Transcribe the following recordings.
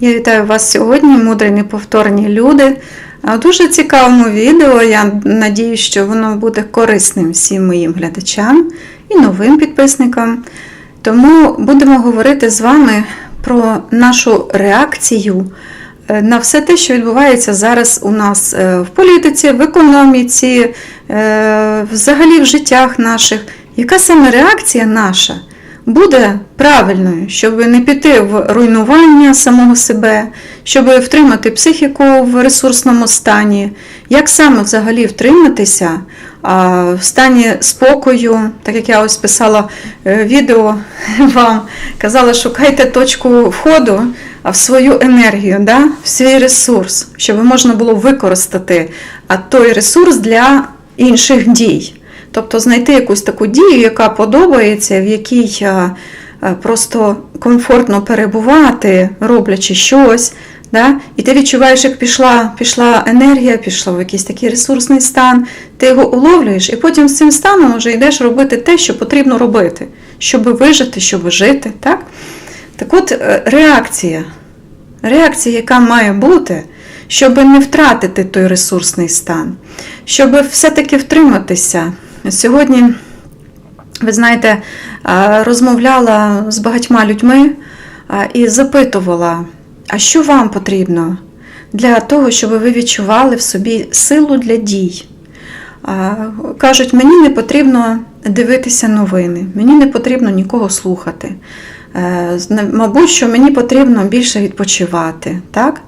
Я вітаю вас сьогодні, мудрі неповторні люди. Дуже цікавому відео. Я надію, що воно буде корисним всім моїм глядачам і новим підписникам. Тому будемо говорити з вами про нашу реакцію е, на все те, що відбувається зараз у нас е, в політиці, в економіці, е, взагалі в життях наших. Яка саме реакція наша? Буде правильною, щоб не піти в руйнування самого себе, щоб втримати психіку в ресурсному стані, як саме взагалі втриматися в стані спокою, так як я ось писала е, відео вам, казала, шукайте точку входу в свою енергію, да, в свій ресурс, щоб можна було використати той ресурс для інших дій. Тобто знайти якусь таку дію, яка подобається, в якій е, е, просто комфортно перебувати, роблячи щось. Да? І ти відчуваєш, як пішла пішла енергія, пішов якийсь такий ресурсний стан, ти його уловлюєш, і потім з цим станом вже йдеш робити те, що потрібно робити, щоб вижити, щоб жити. Так Так от е, реакція, реакція, яка має бути, щоб не втратити той ресурсний стан, щоб все-таки втриматися. Сьогодні, ви знаєте, розмовляла з багатьма людьми і запитувала, а що вам потрібно для того, щоб ви відчували в собі силу для дій. Кажуть, мені не потрібно дивитися новини, мені не потрібно нікого слухати. Е, мабуть, що мені потрібно більше відпочивати. так?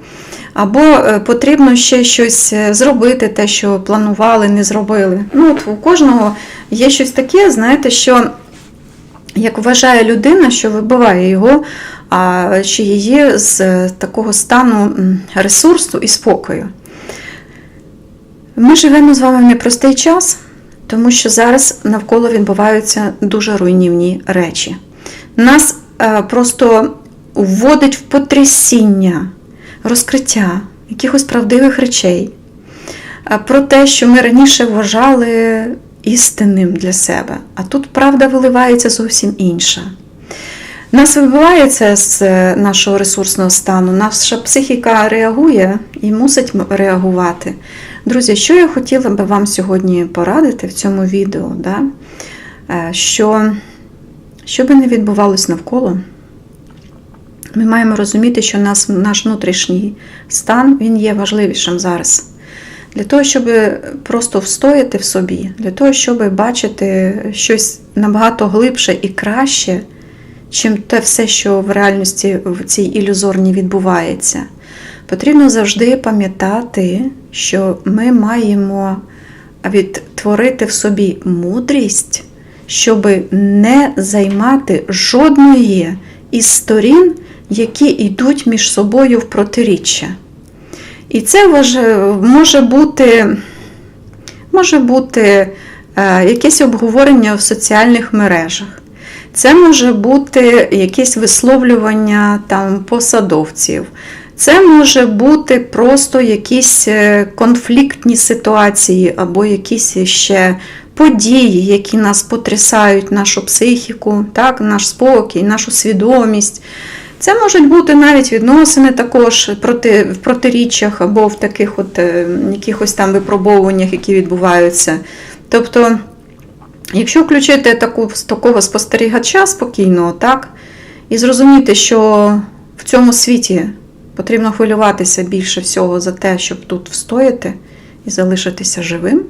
Або е, потрібно ще щось е, зробити, те, що планували, не зробили. Ну, от У кожного є щось таке, знаєте, що як вважає людина, що вибиває його а, чи її з е, такого стану ресурсу і спокою. Ми живемо з вами в непростий час, тому що зараз навколо відбуваються дуже руйнівні речі. Нас просто вводить в потрясіння розкриття якихось правдивих речей, про те, що ми раніше вважали істинним для себе, а тут правда виливається зовсім інша. Нас вибивається з нашого ресурсного стану, наша психіка реагує і мусить реагувати. Друзі, що я хотіла би вам сьогодні порадити в цьому відео, да? Е, що, що би не відбувалось навколо. Ми маємо розуміти, що нас, наш внутрішній стан він є важливішим зараз. Для того, щоб просто встояти в собі, для того, щоб бачити щось набагато глибше і краще, чим те все, що в реальності в цій ілюзорній відбувається, потрібно завжди пам'ятати, що ми маємо відтворити в собі мудрість, щоб не займати жодної із сторін які йдуть між собою в протиріччя. І це може бути може бути е, якесь обговорення в соціальних мережах. Це може бути якесь висловлювання там, посадовців. Це може бути просто якісь е, конфліктні ситуації, або якісь ще події, які нас потрясають, нашу психіку, так, наш спокій, нашу свідомість. Це можуть бути навіть відносини також проти, в протиріччях або в таких от е, якихось там випробовуваннях, які відбуваються. Тобто, якщо включити таку, такого спостерігача спокійного, так, і зрозуміти, що в цьому світі потрібно хвилюватися більше всього за те, щоб тут встояти і залишитися живим,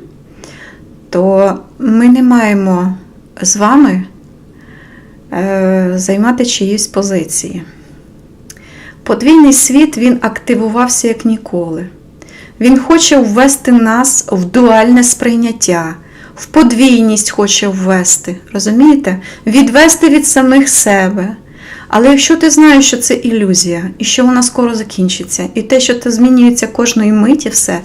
то ми не маємо з вами е, займати чиїсь позиції. Подвійний світ він активувався як ніколи. Він хоче ввести нас в дуальне сприйняття, в подвійність хоче ввести, розумієте? Відвести від самих себе. Але якщо ти знаєш, що це ілюзія, і що вона скоро закінчиться, і те, що це змінюється кожної миті, все,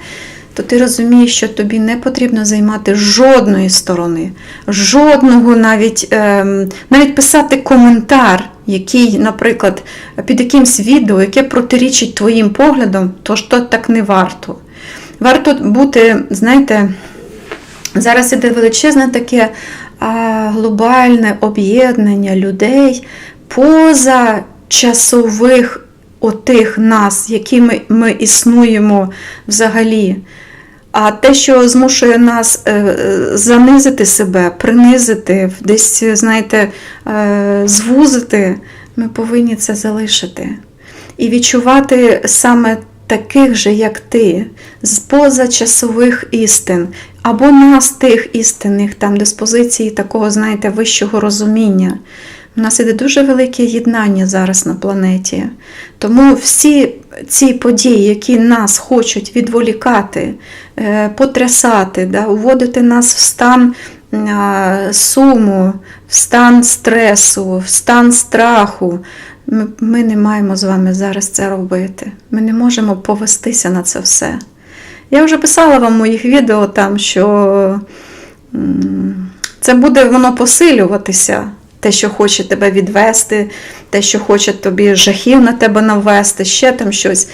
то ти розумієш, що тобі не потрібно займати жодної сторони, жодного навіть, ем, навіть писати коментар який, наприклад, під якимсь відео, яке протирічить твоїм поглядам, то ж так не варто. Варто бути, знаєте, зараз іде величезне таке а, глобальне об'єднання людей поза часових отих нас, якими ми існуємо взагалі. А те, що змушує нас е, занизити себе, принизити, десь, знаєте, е, звузити, ми повинні це залишити. І відчувати саме таких же, як ти, з позачасових істин, або нас тих істинних, там, де з позиції такого, знаєте, вищого розуміння. У нас іде дуже велике єднання зараз на планеті. Тому всі ці події, які нас хочуть відволікати, е, потрясати, да, уводити нас в стан суму, в стан стресу, в стан страху. Ми, не маємо з вами зараз це робити. Ми не можемо повестися на це все. Я вже писала вам моїх відео там, що це буде воно посилюватися те, що хоче тебе відвести, те, що хоче тобі жахів на тебе навести, ще там щось.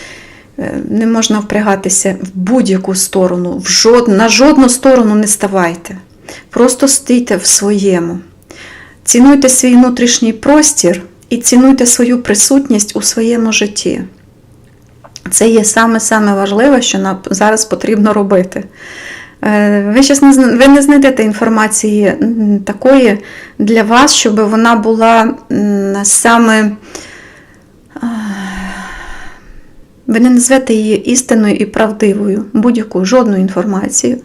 Е, Не можна впрягатися в будь-яку сторону, в жод... на жодну сторону не ставайте. Просто стійте в своєму. Цінуйте свій внутрішній простір і цінуйте свою присутність у своєму житті. Це є саме-саме важливе, що нам зараз потрібно робити. Е, Ви зараз не, ви не знайдете інформації такої для вас, щоб вона була саме. Ви не назвете її істинною і правдивою, будь-яку жодну інформацію.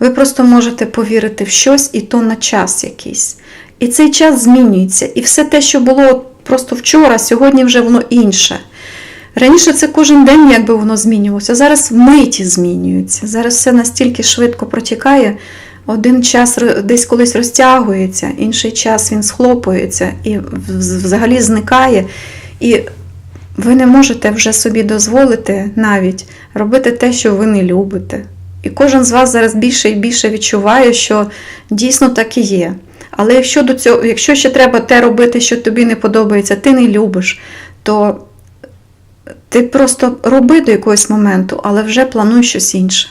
Ви просто можете повірити в щось і то на час якийсь. І цей час змінюється. І все те, що було просто вчора, сьогодні вже воно інше. Раніше це кожен день, якби воно змінювалося. Зараз миті змінюється. Зараз все настільки швидко протікає. Один час десь колись розтягується, інший час він схлопується і взагалі зникає. І ви не можете вже собі дозволити навіть робити те, що ви не любите. І кожен з вас зараз більше і більше відчуває, що дійсно так і є. Але якщо до цього, якщо ще треба те робити, що тобі не подобається, ти не любиш, то ти просто роби до якогось моменту, але вже плануй щось інше.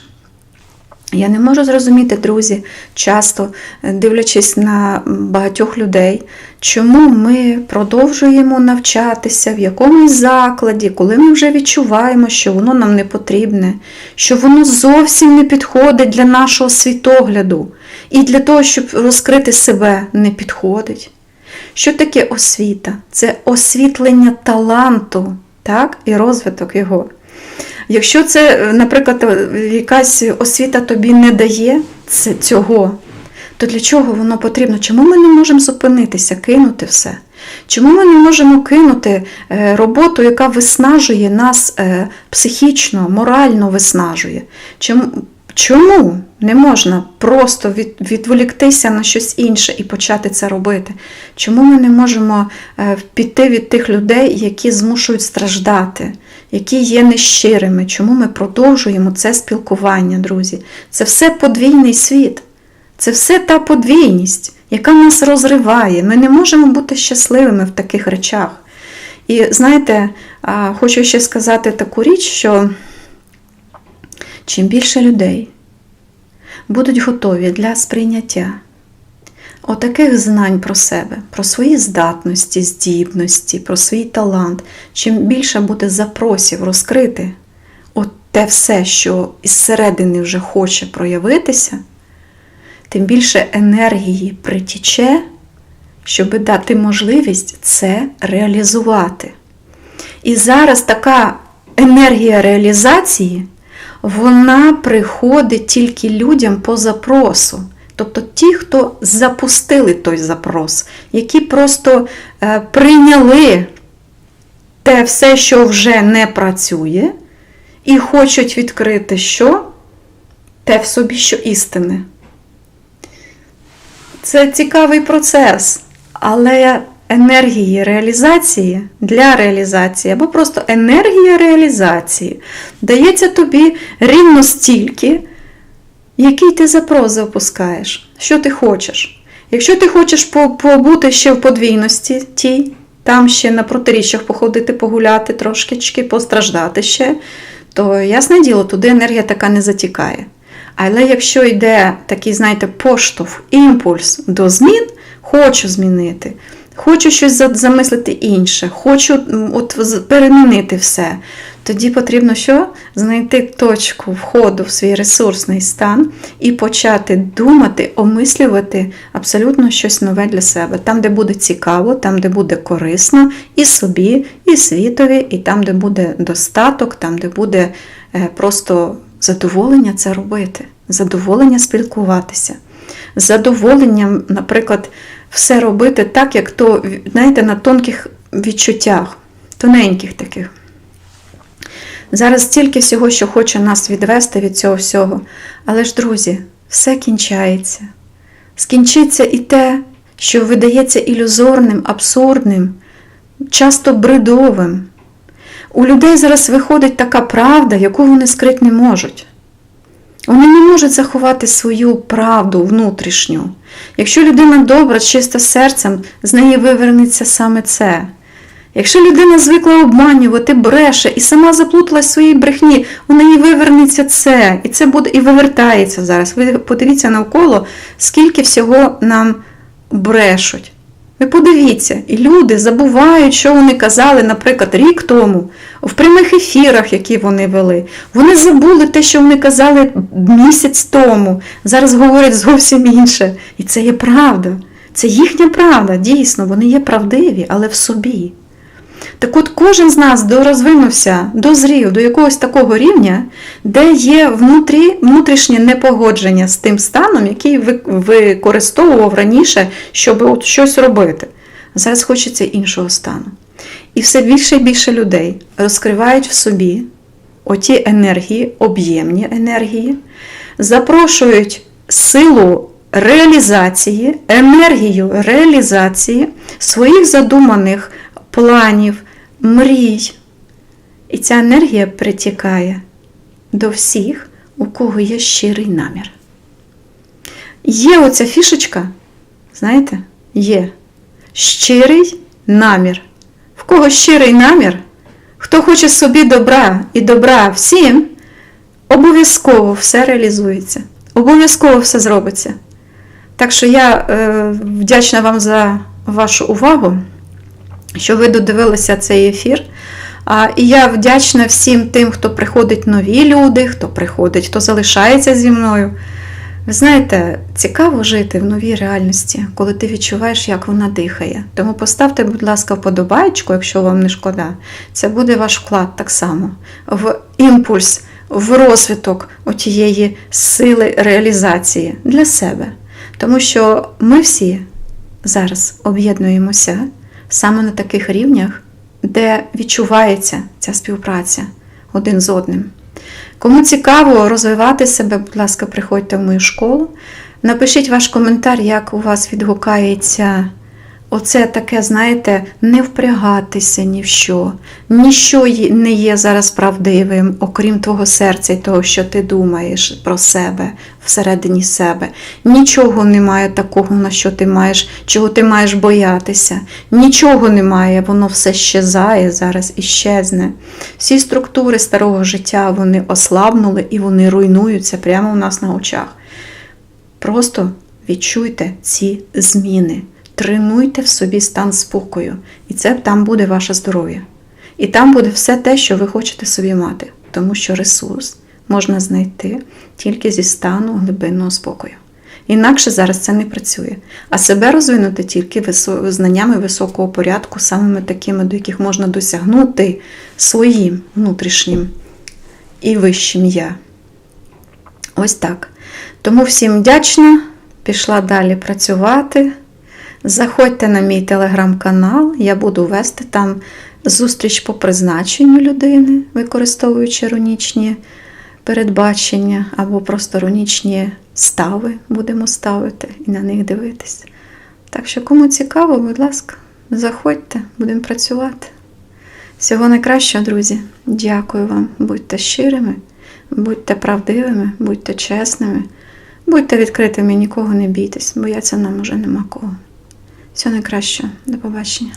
Я не можу зрозуміти, друзі, часто е, дивлячись на багатьох людей, чому ми продовжуємо навчатися в якомусь закладі, коли ми вже відчуваємо, що воно нам не потрібне, що воно зовсім не підходить для нашого світогляду і для того, щоб розкрити себе, не підходить. Що таке освіта? Це освітлення таланту так? і розвиток його. Якщо це, е, наприклад, е, якась освіта тобі не дає цього, то для чого воно потрібно? Чому ми не можемо зупинитися, кинути все? Чому ми не можемо кинути е, роботу, яка виснажує нас психічно, морально виснажує? Чому, чому не можна просто від, відволіктися на щось інше і почати це робити? Чому ми не можемо е, піти від тих людей, які змушують страждати? які є нещирими, чому ми продовжуємо це спілкування, друзі. Це все подвійний світ, це все та подвійність, яка нас розриває. Ми не можемо бути щасливими в таких речах. І знаєте, хочу ще сказати таку річ, що чим більше людей будуть готові для сприйняття отаких знань про себе, про свої здатності, здібності, про свій талант, чим більше буде запросів розкрити от те все, що із середини вже хоче проявитися, тим більше енергії притіче, щоб дати можливість це реалізувати. І зараз така енергія реалізації, вона приходить тільки людям по запросу. Тобто ті, хто запустили той запрос, які просто е, прийняли те все, що вже не працює, і хочуть відкрити що? Те в собі, що істинне. Це цікавий процес, але енергії реалізації для реалізації, або просто енергія реалізації дається тобі рівно стільки, який ти запрос запускаєш, що ти хочеш. Якщо ти хочеш побути ще в подвійності тій, там ще на протиріччях походити, погуляти трошечки, постраждати ще, то ясне діло, туди енергія така не затікає. Але якщо йде такий, знаєте, поштовх, імпульс до змін, хочу змінити, хочу щось замислити інше, хочу от перемінити все. Тоді потрібно що? Знайти точку входу в свій ресурсний стан і почати думати, омислювати абсолютно щось нове для себе. Там, де буде цікаво, там, де буде корисно і собі, і світові, і там, де буде достаток, там, де буде е, просто задоволення це робити, задоволення спілкуватися, задоволенням, наприклад, все робити так, як то, знаєте, на тонких відчуттях, тоненьких таких. Зараз стільки всього, що хоче нас відвести від цього всього. Але ж, друзі, все кінчається. Скінчиться і те, що видається ілюзорним, абсурдним, часто бредовим. У людей зараз виходить така правда, яку вони скрити не можуть. Вони не можуть заховати свою правду внутрішню. Якщо людина добра, чиста серцем, з неї вивернеться саме це. Якщо людина звикла обманювати, бреше і сама заплуталась в своїй брехні, у неї вивернеться це, і це буде і вивертається зараз. Ви подивіться навколо, скільки всього нам брешуть. Ви подивіться, і люди забувають, що вони казали, наприклад, рік тому, в прямих ефірах, які вони вели. Вони забули те, що вони казали місяць тому. Зараз говорять зовсім інше. І це є правда. Це їхня правда, дійсно, вони є правдиві, але в собі. Так от кожен з нас дорозвинувся, дозрів до якогось такого рівня, де є внутрі, внутрішнє непогодження з тим станом, який ви- використовував раніше, щоб от щось робити. Зараз хочеться іншого стану. І все більше і більше людей розкривають в собі оті енергії, об'ємні енергії, запрошують силу реалізації, енергію реалізації своїх задуманих планів, мрій. І ця енергія притікає до всіх, у кого є щирий намір. Є оця фішечка, знаєте, є щирий намір. В кого щирий намір, хто хоче собі добра і добра всім, обов'язково все реалізується, обов'язково все зробиться. Так що я е, вдячна вам за вашу увагу, що ви додивилися цей ефір. І я вдячна всім тим, хто приходить нові люди, хто приходить, хто залишається зі мною. Ви знаєте, цікаво жити в новій реальності, коли ти відчуваєш, як вона дихає. Тому поставте, будь ласка, вподобайку, якщо вам не шкода. Це буде ваш вклад так само в імпульс, в розвиток отієї сили реалізації для себе. Тому що ми всі зараз об'єднуємося саме на таких рівнях, де відчувається ця співпраця один з одним. Кому цікаво розвивати себе, будь ласка, приходьте в мою школу. Напишіть ваш коментар, як у вас відгукається оце таке, знаєте, не впрягатися ні в що. Ніщо не є зараз правдивим, окрім твого серця і того, що ти думаєш про себе всередині себе. Нічого немає такого, на що ти маєш, чого ти маєш боятися. Нічого немає, воно все щезає зараз і щезне. Всі структури старого життя вони ослабнули і вони руйнуються прямо у нас на очах. Просто відчуйте ці зміни. Тренуйте в собі стан спокою, і це там буде ваше здоров'я. І там буде все те, що ви хочете собі мати, тому що ресурс можна знайти тільки зі стану глибинного спокою. Інакше зараз це не працює. А себе розвинути тільки знаннями високого порядку, самими такими, до яких можна досягнути своїм внутрішнім і вищим я. Ось так. Тому всім вдячна, пішла далі працювати. Заходьте на мій телеграм-канал, я буду вести там зустріч по призначенню людини, використовуючи рунічні передбачення або просто рунічні стави будемо ставити і на них дивитись. Так що, кому цікаво, будь ласка, заходьте, будемо працювати. Всього найкращого, друзі. Дякую вам. Будьте щирими, будьте правдивими, будьте чесними, будьте відкритими, нікого не бійтесь, бояться нам уже нема кого. Всього найкращого. До побачення.